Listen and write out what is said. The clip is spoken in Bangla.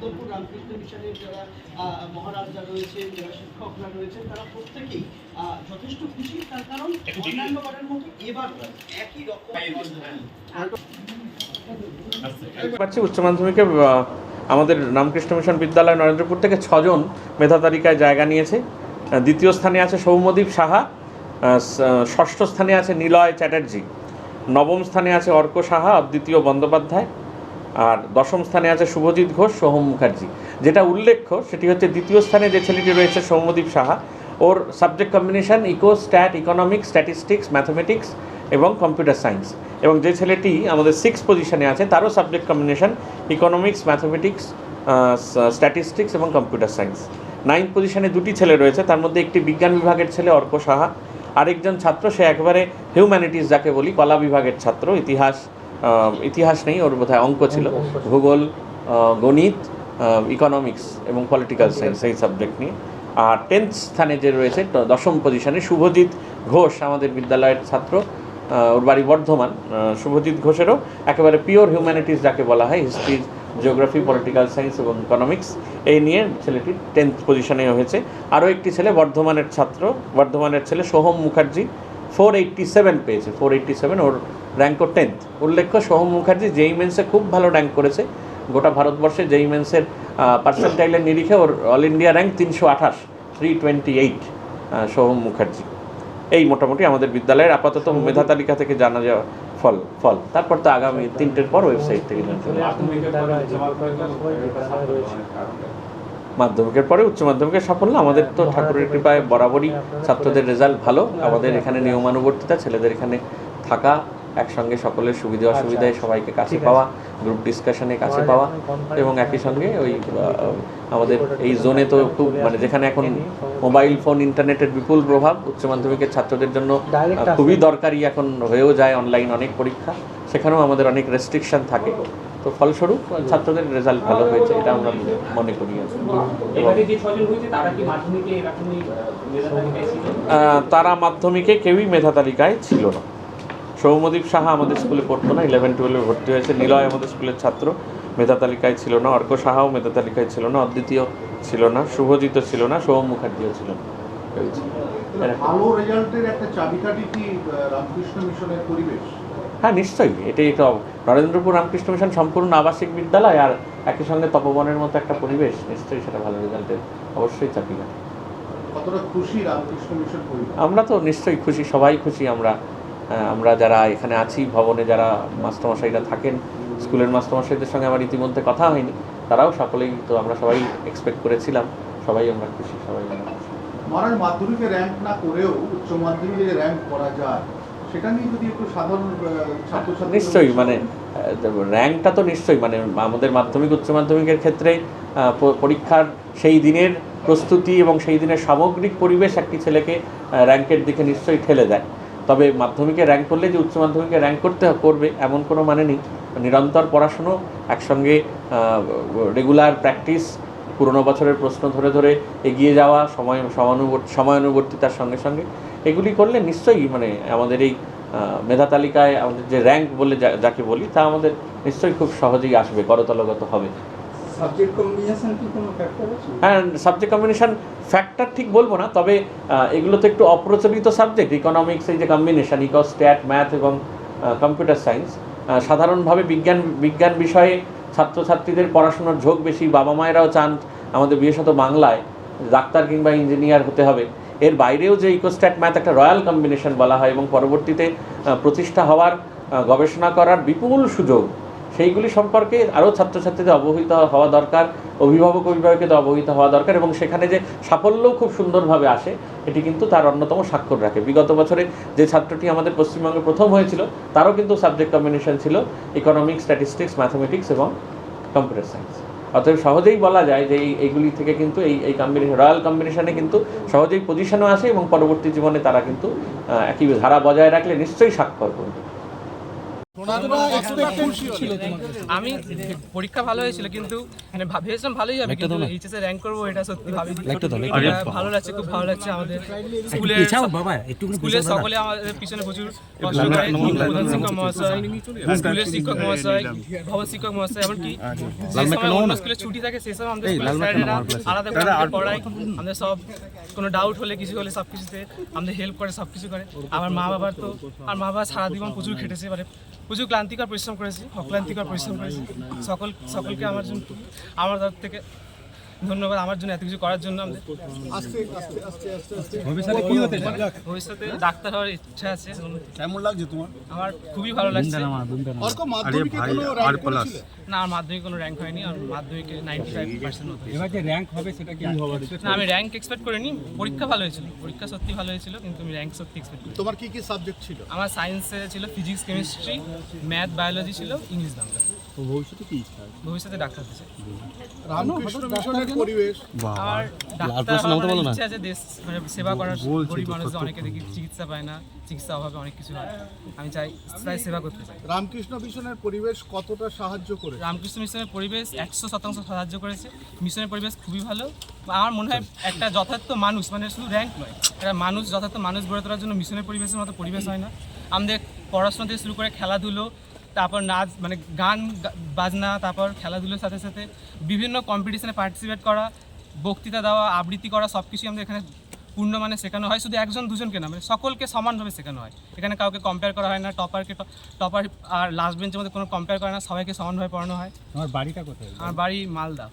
নরেন্দ্রপুর রামকৃষ্ণ মিশনের যারা মহারাজরা রয়েছেন যারা শিক্ষকরা রয়েছেন তারা প্রত্যেকেই যথেষ্ট খুশি। তার কারণ অন্যান্য বারের মতো এবার একই রকম পাচ্ছি উচ্চ মাধ্যমিকে আমাদের রামকৃষ্ণ মিশন বিদ্যালয় নরেন্দ্রপুর থেকে ছজন মেধা তালিকায় জায়গা নিয়েছে। দ্বিতীয় স্থানে আছে সৌম্যদীপ সাহা ষষ্ঠ স্থানে আছে নিলয় চ্যাটার্জি। নবম স্থানে আছে অর্ক সাহা অদ্বিতীয় বন্দ্যোপাধ্যায়। আর দশম স্থানে আছে শুভজিৎ ঘোষ, সোহম মুখার্জি। যেটা উল্লেখ্য, সেটি হচ্ছে দ্বিতীয় স্থানে যে ছেলেটি রয়েছে সৌম্যদীপ সাহা, ওর subject combination eco stat economics statistics mathematics এবং কম্পিউটার সায়েন্স এবং যে ছেলেটি আমাদের সিক্স পজিশনে আছে, তারও subject combination economics mathematics statistics এবং কম্পিউটার সায়েন্স নাইন্থ পজিশনে দুটি ছেলে রয়েছে, তার মধ্যে একটি বিজ্ঞান বিভাগের ছেলে, অর্ক সাহা। আরেকজন ছাত্র, সে একেবারে হিউম্যানিটিস যাকে বলি, কলা বিভাগের ছাত্র, ইতিহাস ইতিহাস নেই ওর বোধহয় অঙ্ক ছিল। ভূগোল গণিত ইকোনমিক্স এবং পলিটিক্যাল সায়েন্স এই সাবজেক্ট নিয়ে। আর টেন্থ স্থানে যে রয়েছে দশম পজিশনে শুভজিৎ ঘোষ আমাদের বিদ্যালয়ের ছাত্র। ওর বাড়ি বর্ধমান। শুভজিৎ ঘোষেরও একেবারে পিওর হিউম্যানিটিস যাকে বলা হয় হিস্ট্রি জিওগ্রাফি পলিটিক্যাল সায়েন্স এবং ইকোনমিক্স এই নিয়ে ছেলেটি টেন্থ পজিশনে হয়েছে। আরও একটি ছেলে বর্ধমানের ছাত্র। বর্ধমানের ছেলে Soham Mukherjee four eighty seven পেয়েছে। ফোর এইট্টি সেভেন ওর র্যাঙ্কও টেন্থ উল্লেখ্য সোহম মুখার্জি জেই মেন্সে খুব ভালো র্যাঙ্ক করেছে গোটা ভারতবর্ষে জেই মেন্সের পার্সেন্টাইলের নিরিখে ওর অল ইন্ডিয়া র্যাঙ্ক তিনশো আঠাশ three twenty eight Soham Mukherjee. এই মোটামুটি আমাদের বিদ্যালয়ের আপাতত মেধা তালিকা থেকে জানা যাওয়া ফল ফল। তারপর তো আগামী তিনটের পর ওয়েবসাইট থেকে জানতে হবে মাধ্যমিকের পরে উচ্চ মাধ্যমিকের সাফল্য আমাদের তো ঠাকুরের কৃপায় বরাবরই ছাত্রদের রেজাল্ট ভালো। আমাদের এখানে নিয়মানুবর্তিতা ছেলেদের এখানে থাকা একসঙ্গে সকলের সুবিধা অসুবিধায় সবাইকে কাছে পাওয়া গ্রুপ ডিসকাশনে কাছে পাওয়া এবং একই সঙ্গে ওই আমাদের এই জোনে তো খুব মানে যেখানে এখন মোবাইল ফোন ইন্টারনেটের বিপুল প্রভাব উচ্চ মাধ্যমিকের ছাত্রদের জন্য খুবই দরকারি এখন হয়েও যায় অনলাইন অনেক পরীক্ষা। সেখানেও আমাদের অনেক রেস্ট্রিকশন থাকে। তো ফলস্বরূপ ছাত্রদের রেজাল্ট ভালো হয়েছে এটা আমরা মনে করি। তারা মাধ্যমিকে কেউই মেধা তালিকায় ছিল না। সৌম্যদীপ সাহা আমাদের স্কুলে পড়তো না ইলেভেন টুয়েলভে ভর্তি হয়েছে। নিলয় আমাদের স্কুলের ছাত্র মেধা তালিকায় ছিল না অর্ক সাহাও মেধা তালিকায় ছিল না অদ্বিতীয় ছিল না শুভজিৎ ছিল না সোহম মুখার্জিও ছিল না। এই ছিল। এরকম। ভালো রেজাল্টের একটা চাবিকাঠি কি রামকৃষ্ণ মিশনের পরিবেশ? হ্যাঁ নিশ্চয়ই এটাই একটা নরেন্দ্রপুর রামকৃষ্ণ মিশন সম্পূর্ণ আবাসিক বিদ্যালয় আর একই সঙ্গে তপবনের মতো একটা পরিবেশ নিশ্চয়ই সেটা ভালো রেজাল্টের অবশ্যই চাপিকা কতটা খুশি রামকৃষ্ণ মিশন আমরা তো নিশ্চয়ই খুশি সবাই খুশি আমরা। আমরা যারা এখানে আছি ভবনে যারা মাস্টারমশাইরা থাকেন স্কুলের মাস্টারমশাইদের সঙ্গে আমার ইতিমধ্যে কথা হয়নি তারাও সকলেই তো আমরা সবাই এক্সপেক্ট করেছিলাম সবাই আমরা খুশি সবাই আমরা খুশি। মহারাজ মাধ্যমিকে র্যাঙ্ক না করেও উচ্চ মাধ্যমিকে যে র্যাঙ্ক করা যায় সেটা নিয়ে যদি একটু সাধারণ ছাত্রছাত্রী নিশ্চয়ই মানে র্যাঙ্কটা তো নিশ্চয়ই মানে আমাদের মাধ্যমিক উচ্চ মাধ্যমিকের ক্ষেত্রে পরীক্ষার সেই দিনের প্রস্তুতি এবং সেই দিনের সামগ্রিক পরিবেশ একটি ছেলেকে র্যাঙ্কের দিকে নিশ্চয়ই ঠেলে দেয়। তবে মাধ্যমিকে র্যাঙ্ক করলে যে উচ্চ মাধ্যমিকে র্যাঙ্ক করতে করবে, এমন কোনো মানে নেই। নিরন্তর পড়াশুনো, একসঙ্গে রেগুলার প্র্যাকটিস পুরোনো বছরের প্রশ্ন ধরে ধরে এগিয়ে যাওয়া, সময়, সমানুবর্তী, সময়ানুবর্তিতার সঙ্গে সঙ্গে এগুলি করলে নিশ্চয়ই মানে আমাদের এই মেধা তালিকায় আমাদের যে র্যাঙ্ক বলে যাকে বলি, তা আমাদের নিশ্চয়ই খুব সহজেই আসবে, করতলগত হবে। হ্যাঁ সাবজেক্ট কম্বিনেশন ফ্যাক্টর ঠিক বলব না, তবে এগুলো তো একটু অপ্রচলিত সাবজেক্ট ইকোনমিক্স এই যে কম্বিনেশন ইকো স্ট্যাট ম্যাথ এবং কম্পিউটার সায়েন্স সাধারণভাবে বিজ্ঞান বিজ্ঞান বিষয়ে ছাত্রছাত্রীদের পড়াশোনার ঝোঁক বেশি, বাবা মায়েরাও চান আমাদের বিশেষত বাংলায়, ডাক্তার কিংবা ইঞ্জিনিয়ার হতে হবে। এর বাইরেও যে ইকোস্ট্যাট ম্যাথ একটা রয়্যাল কম্বিনেশন বলা হয় এবং পরবর্তীতে প্রতিষ্ঠা হওয়ার গবেষণা করার বিপুল সুযোগ সেইগুলি সম্পর্কে আরও ছাত্রছাত্রীদের অবহিত হওয়া দরকার, অভিভাবক অভিভাবকদের অবহিত হওয়া দরকার এবং সেখানে যে সাফল্যও খুব সুন্দরভাবে আসে, এটি কিন্তু তার অন্যতম স্বাক্ষর রাখে। বিগত বছরে যে ছাত্রটি আমাদের পশ্চিমবঙ্গে প্রথম হয়েছিল, তারও কিন্তু সাবজেক্ট কম্বিনেশন ছিল ইকোনমিক্স স্ট্যাটিস্টিক্স ম্যাথমেটিক্স এবং কম্পিউটার সায়েন্স অতএব সহজেই বলা যায় যে এইগুলি থেকে কিন্তু এই এই কম্বিনেশন রয়্যাল কম্বিনেশনে কিন্তু সহজেই পজিশনও আসে এবং পরবর্তী জীবনে তারা কিন্তু একই ধারা বজায় রাখলে নিশ্চয়ই স্বাক্ষর করবে। আমি পরীক্ষা ভালো হয়েছিল কিন্তু মানে ভেবেছিলাম ভালোই হবে কিন্তু এইচএসে র্যাঙ্ক করব এটা সত্যি ভাবি ভালো লাগছে খুব ভালো লাগছে আমাদের স্কুলের স্কুলের সকলে আমাদের পিছনে প্রচুর প্রধান শিক্ষক মহাশয় স্কুলের শিক্ষক মহাশয় ভবন শিক্ষক মহাশয় এমনকি যে অন্য স্কুলে ছুটি থাকে সময় আমাদের আলাদা করে পড়ায় আমাদের সব কোনো ডাউট হলে কিছু হলে সব কিছুতে আমাদের হেল্প করে সব কিছু করে। আমার মা বাবার তো আর মা বাবা সারা জীবন প্রচুর খেটেছে এবারে প্রচুর ক্লান্তিকর পরিশ্রম করেছি অক্লান্তিকর পরিশ্রম করেছি। সকল সকলকে আমার জন্য আমার তরফ থেকে ধন্যবাদ আমার জন্য এত কিছু করার জন্য আমাদের। ভবিষ্যতে ডাক্তার হওয়ার ইচ্ছা আছে। কেমন লাগছে তোমার? আমার খুবই ভালো লাগছে। না আমার মাধ্যমিক কোনো র্যাঙ্ক হয়নি আর মাধ্যমিকে নাইনটি ফাইভ পার্সেন্ট এবার যে র্যাঙ্ক হবে সেটা কি না আমি র্যাঙ্ক এক্সপেক্ট করিনি পরীক্ষা ভালো হয়েছিল। পরীক্ষা সত্যি ভালো হয়েছিল কিন্তু আমি র্যাঙ্ক সত্যি এক্সপেক্ট করি তোমার কি কি সাবজেক্ট ছিল? আমার সায়েন্সে ছিল ফিজিক্স কেমিস্ট্রি ম্যাথ বায়োলজি ছিল ইংলিশ বাংলা। ভবিষ্যতে কি ইচ্ছা ভবিষ্যতে ডাক্তার হতে চাই। রামকৃষ্ণ মিশনের পরিবেশ। আর ডাক্তার হওয়ার মানে ইচ্ছা আছে দেশ মানে সেবা করার গরিব মানুষদের অনেকে দেখি চিকিৎসা পায় না চিকিৎসা অভাবে অনেক কিছু হয়। আমি চাই তাই সেবা করতে চাই। রামকৃষ্ণ মিশনের পরিবেশ কতটা সাহায্য করে রামকৃষ্ণ মিশনের পরিবেশ একশো শতাংশ সাহায্য করেছে। মিশনের পরিবেশ খুবই ভালো। আমার মনে হয় একটা যথার্থ মানুষ মানে শুধু র্যাঙ্ক নয় একটা মানুষ যথার্থ মানুষ গড়ে তোলার জন্য মিশনের পরিবেশের মতো পরিবেশ হয় না। আমাদের পড়াশোনা থেকে শুরু করে খেলাধুলো তারপর নাচ মানে গান বাজনা তারপর খেলাধুলোর সাথে সাথে বিভিন্ন কম্পিটিশনে পার্টিসিপেট করা বক্তৃতা দেওয়া আবৃত্তি করা সব কিছুই আমাদের এখানে পূর্ণ মানে শেখানো হয়। শুধু একজন দুজনকে না মানে সকলকে সমানভাবে শেখানো হয়। এখানে কাউকে কম্পেয়ার করা হয় না টপারকে টপার আর লাস্ট বেঞ্চের মধ্যে কোনো কম্পেয়ার করে না সবাইকে সমানভাবে পড়ানো হয়। আমার বাড়িটা কোথায়? আমার বাড়ি মালদা।